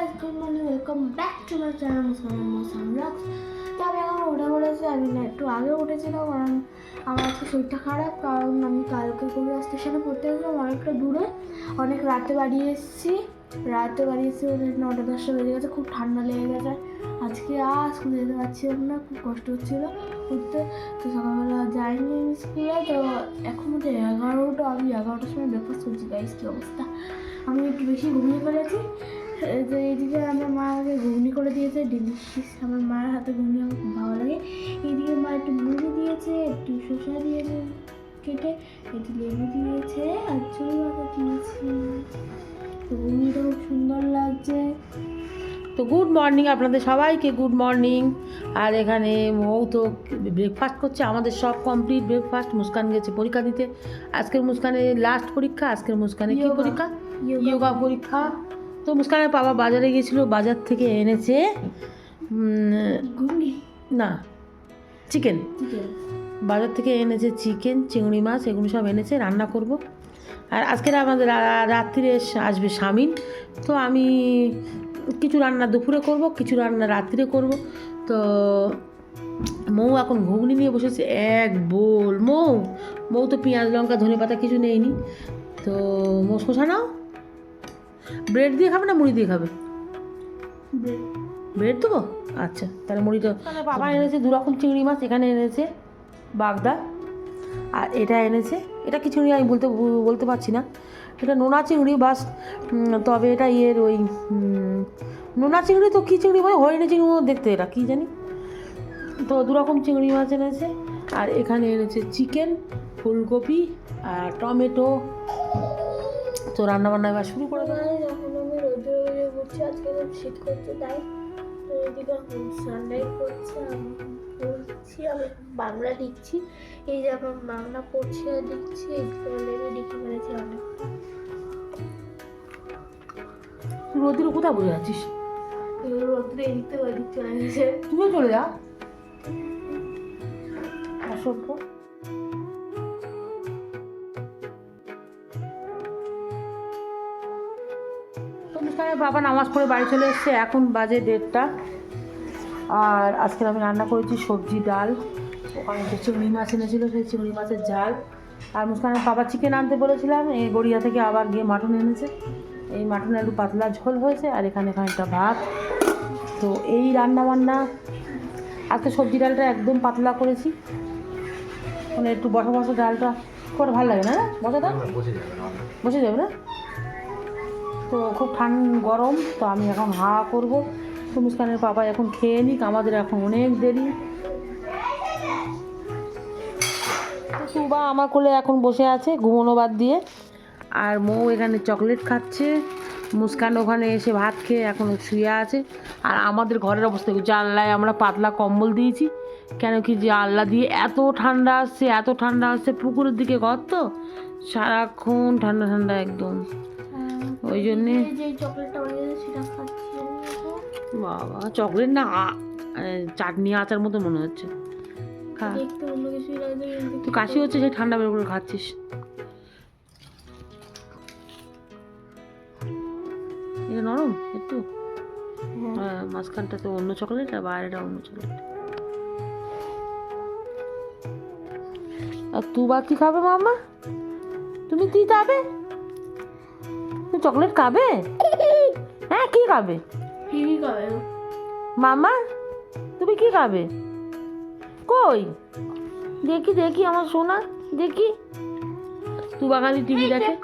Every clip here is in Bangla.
Guys good morning welcome back to my channel Muskan Mosam vlogs তো আমি এখন উঠে পড়েছি। আমি না, একটু আগে উঠেছিলাম, কারণ আমার আজকে শরীরটা খারাপ, কারণ আমি কালকে কবিরা স্টেশনে পড়তে গেছিলাম, অনেকটা দূরে। অনেক রাতে বাড়ি এসেছি। রাতে বাড়ি এসেছি নটা দশটা বেজে গেছে, খুব ঠান্ডা লেগে গেছে। আজকে আর স্কুলে যেতে পারছিলাম না খুব কষ্ট হচ্ছিল উঠতে তো সকালবেলা যাইনি আমি স্কুলে, তো এখন মধ্যে এগারোটা, আমি এগারোটার সময় ব্রেকফাস্ট করছি। গাইস কী অবস্থা? আমি একটু বেশি ঘুমিয়ে ফেলেছি। যে এইদিকে আমার মা আমাকে ঘুগনি করে দিয়েছে ডিলিশিয়াস আমার মায়ের হাতে ঘুগনি আমার খুব ভালো লাগে। এইদিকে মা একটু মুড়ি দিয়েছে একটু শসা দিয়েছে কেটে একটু লেবু দিয়েছে আর চুল বাঁকা দিয়েছে। তো ঘুগনিটা খুব সুন্দর লাগছে। তো গুড মর্নিং আপনাদের সবাইকে গুড মর্নিং আর এখানে মৌ তো ব্রেকফাস্ট করছে আমাদের সব কমপ্লিট ব্রেকফাস্ট মুস্কান গেছে পরীক্ষা দিতে। আজকের মুস্কানের লাস্ট পরীক্ষা আজকের মুস্কানের কি পরীক্ষা? Yoga. যোগা পরীক্ষা। তো মুস্কানের বাবা বাজারে গিয়েছিল বাজার থেকে এনেছে না চিকেন বাজার থেকে এনেছে চিকেন চিংড়ি মাছ এগুলো সব এনেছে রান্না করব। আর আজকের আমাদের রাত্রিরে আসবে স্বামীন তো আমি কিছু রান্না দুপুরে করব কিছু রান্না রাত্রিরে করব। তো মৌ এখন ঘুগনি নিয়ে বসেছে এক বোল। মৌ মৌ তো পেঁয়াজ লঙ্কা ধনে পাতা কিছু নেয়নি। তো মৌ শোষা নাও। ব্রেড দিয়ে খাবে না মুড়ি দিয়ে খাবে? ব্রেড দেবো? আচ্ছা তাহলে মুড়ি তো বাবা এনেছে দু রকম চিংড়ি মাছ এখানে এনেছে বাগদা আর এটা এনেছে এটা কি চিংড়ি আমি বলতে বলতে পারছি না। এটা নোনা চিংড়ি বাস তবে এটা ইয়ের ওই নোনা চিংড়ি তো কী চিংড়ি মানে হরিণী চিংড়ি দেখতে এটা কী জানি? তো দু রকম চিংড়ি মাছ এনেছে আর এখানে এনেছে চিকেন ফুলকপি আর টমেটো তো রান্না বান্না এবার শুরু করে দেবো। গাইস, এখন আমি রোদে রোদে ঘুরছি আজকে শীত করছে তাই। এদিকে সানলাইট করছে পড়ছি আমি বাংলা দিচ্ছি। এই যে আমার বাংলা পড়ছে আর দিচ্ছি অলরেডি লিখে ফেলেছি অনেক। রোদির কোথায় বসে আছিস? রোদ্রে এদিক থেকে ওদিক চলে গেছে। তুমিও চলে যা। অসভ্য বাবা নামাজ পড়ে বাড়ি চলে এসছে এখন বাজে দেড়টা। আর আজকে আমি রান্না করেছি সবজি ডাল। ওখানে যে চিংড়ি মাছ এনেছিল সেই চিংড়ি মাছের ঝাল। আর মুস্কানের বাবা চিকেন আনতে বলেছিলাম এই গড়িয়া থেকে আবার গিয়ে মাটন এনেছে। এই মাটনে একটু পাতলা ঝোল হয়েছে আর এখানে খানিকটা ভাত। তো এই রান্না বান্না আজকে সবজি ডালটা একদম পাতলা করেছি। মানে একটু বসা বসা ডালটা একটা ভালো লাগে না বসা ডাল বসে যাবে না? তো খুব ঠান্ডা গরম, তো আমি এখন হা করব। তো মুস্কানের পাপা এখন খেয়ে নিক, আমাদের এখন অনেক দেরি। সুবা আমার কোলে এখন বসে আছে, ঘুমোনো বাদ দিয়ে। আর মৌ এখানে চকলেট খাচ্ছে। মুস্কান ওখানে এসে ভাত খেয়ে এখন শুয়ে আছে। আর আমাদের ঘরের অবস্থা জানলায় আমরা পাতলা কম্বল দিয়েছি। কেন কি যে জানলা দিয়ে এত ঠান্ডা আসছে, এত ঠান্ডা আসছে পুকুরের দিকে ঘর তো। সারাক্ষণ ঠান্ডা ঠান্ডা একদম। ওই জন্যে। বাবা চকলেট না চাটনি আচার মতো মনে হচ্ছে। খা। তো কাশি হচ্ছে সেই ঠান্ডা বের করে খাচ্ছিস। এটা নরম একটু? হ্যাঁ। মাঝখানটা তো অন্য চকলেট আর বাইরেটা অন্য চকলেট। আর তু বা কি খাবে মামা? তুমি কি খাবে? চকলেট খাবে? হ্যাঁ কি খাবে? মামা তুমি কি খাবে? কই? দেখি দেখি আমার সোনা দেখি। তু বাঙালি টিভি দেখে।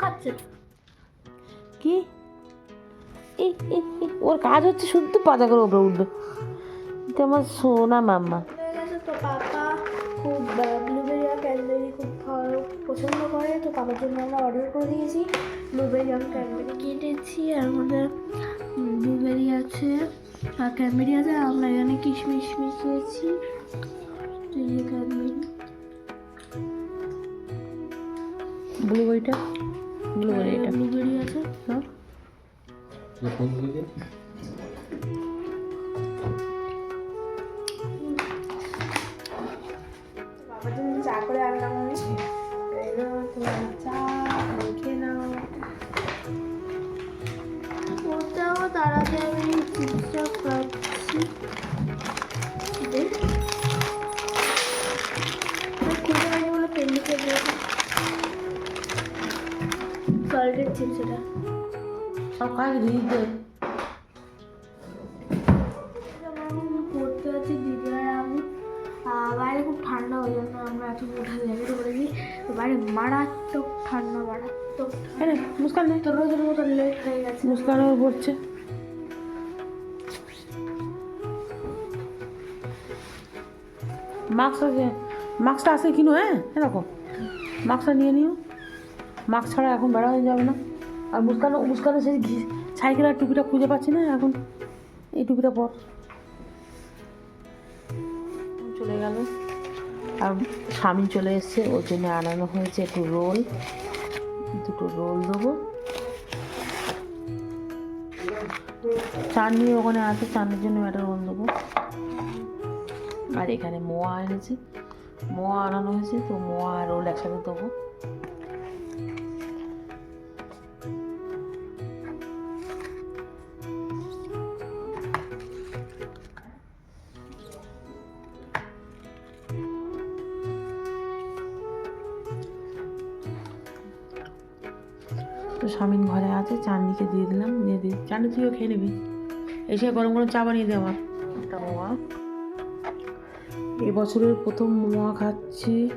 কি? ওর কাজ হচ্ছে শুদ্ধ পাতা করে উপরে উঠবে। আমার সোনা মাম্মা খুব খুব ভালো পছন্দ করে তো তাদের জন্য আমরা অর্ডার করে দিয়েছি। ব্লুবেরি আর ক্যানবেরি কেটেছি আর আমাদের ব্লুবেরি আছে আর ক্যানবেরি আছে আমরা এখানে কিশমিশ মিশিয়েছি। ক্যানবেরি ব্লুবেরিটা ব্লুবেরি এটা ব্লুবেরি আছে। নাও। দিতে পড়তে আছি দিদি আর আমি বাইরে খুব ঠান্ডা ওই জন্য আমরা এখন উঠে লেগে পড়েছি তো বাইরে মারাত্মক ঠান্ডা মারাত্মক হ্যাঁ মুস্কান নেই তো রোজের মতো লেট হয়ে গেছে। মুস্কানও পড়ছে মাস্ক আছে। মাস্কটা আছে কিনো হ্যাঁ? এরকম। মাস্কটা নিয়ে নিও। মাস্ক ছাড়া এখন বেড়ানো যাবে না। আর মুস্কানও মুস্কানও সেই ঘি- সাইকেলের টুপিটা খুঁজে পাচ্ছি না এখন। এই টুপিটা পর। চলে গেল। আর স্বামী চলে এসছে, ওর জন্য আনানো হয়েছে একটু রোল। দুটো রোল দেবো। চাটনি ওখানে আছে চাটনির জন্য একটা রোল দেবো। আর এখানে মোয়া এনেছি। মোয়া আনানো হয়েছে, তো মোয়া আর রোল একসাথে দেবো। তো স্বামীন ঘরে আছে চাটনিকে দিয়ে দিলাম দিয়ে দিই চাটনি তুইও খেয়ে নিবি। এসে গরম গরম চা বানিয়ে দে আমার। একটা মোয়া এবছরের প্রথম মোয়া খাচ্ছি।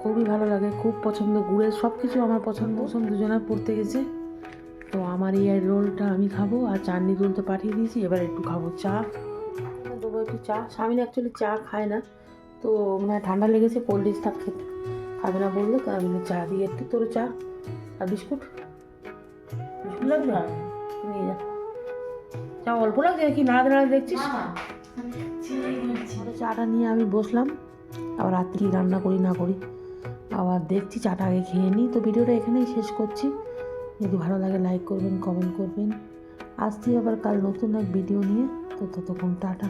খুবই ভালো লাগে খুব পছন্দ। গুড়ের সব কিছু আমার পছন্দ। পছন্দ দুজনে পড়তে গেছে। তো আমার এই রোলটা আমি খাব আর চাটনি রোল তো পাঠিয়ে দিয়েছি এবার একটু খাব চা। দেবো একটু চা। স্বামী অ্যাকচুয়ালি চা খায় না তো মানে ঠান্ডা লেগেছে কোল্ড ড্রিঙ্কস থাক খেতে। খাবে না বলল তো আমি চা দিয়ে একটু তোর চা। আর বিস্কুট? বিস্কুট লাগবে? নিয়ে যা। চা অল্প লাগছে কি নাড়াতে নাড়াতে দেখছিস? চাটা নিয়ে আমি বসলাম। আবার রাত্রি রান্না করি না করি। আবার দেখছি চাটা আগে খেয়ে নিই। তো ভিডিওটা এখানেই শেষ করছি। যদি ভালো লাগে লাইক করবেন কমেন্ট করবেন। আসছি আবার কাল নতুন এক ভিডিও নিয়ে। তো ততক্ষণ টাটা।